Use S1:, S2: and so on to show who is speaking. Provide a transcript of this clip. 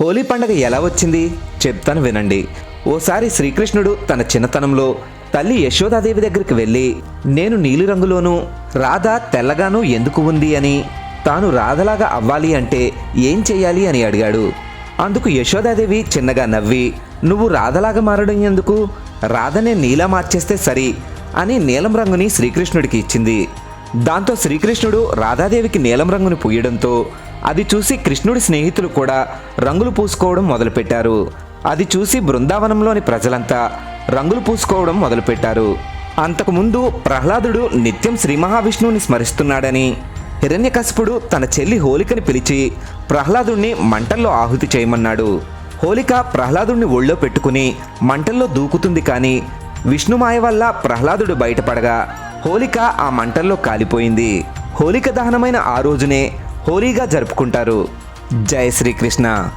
S1: హోలీ పండగ ఎలా వచ్చింది? చెప్తాను వినండి. ఓసారి శ్రీకృష్ణుడు తన చిన్నతనంలో తల్లి యశోదాదేవి దగ్గరికి వెళ్ళి నేను నీలిరంగులోనూ రాధ తెల్లగాను ఎందుకు ఉంది అని? తాను రాధలాగా అవ్వాలి అంటే ఏం చెయ్యాలి? అని అడిగాడు. అందుకు యశోదాదేవి చిన్నగా నవ్వి నువ్వు రాధలాగా మారడం ఎందుకు? రాధనే నీలా మార్చేస్తే సరి అని నీలం రంగుని శ్రీకృష్ణుడికి ఇచ్చింది. దాంతో శ్రీకృష్ణుడు రాధాదేవికి నీలం రంగుని పూయడంతో అది చూసి కృష్ణుడి స్నేహితులు కూడా రంగులు పూసుకోవడం మొదలుపెట్టారు. అది చూసి బృందావనంలోని ప్రజలంతా రంగులు పూసుకోవడం మొదలుపెట్టారు. అంతకుముందు ప్రహ్లాదుడు నిత్యం శ్రీ మహావిష్ణువుని స్మరిస్తున్నాడని హిరణ్యకశపుడు తన చెల్లి హోలికని పిలిచి ప్రహ్లాదుణ్ణి మంటల్లో ఆహుతి చేయమన్నాడు. హోలిక ప్రహ్లాదుణ్ణి ఒళ్ళో పెట్టుకుని మంటల్లో దూకుతుంది కానీ విష్ణుమాయ వల్ల ప్రహ్లాదుడు బయటపడగా హోలిక ఆ మంటల్లో కాలిపోయింది. హోలిక దహనమైన ఆ రోజునే హోలీగా జరుపుకుంటారు. జై శ్రీకృష్ణ.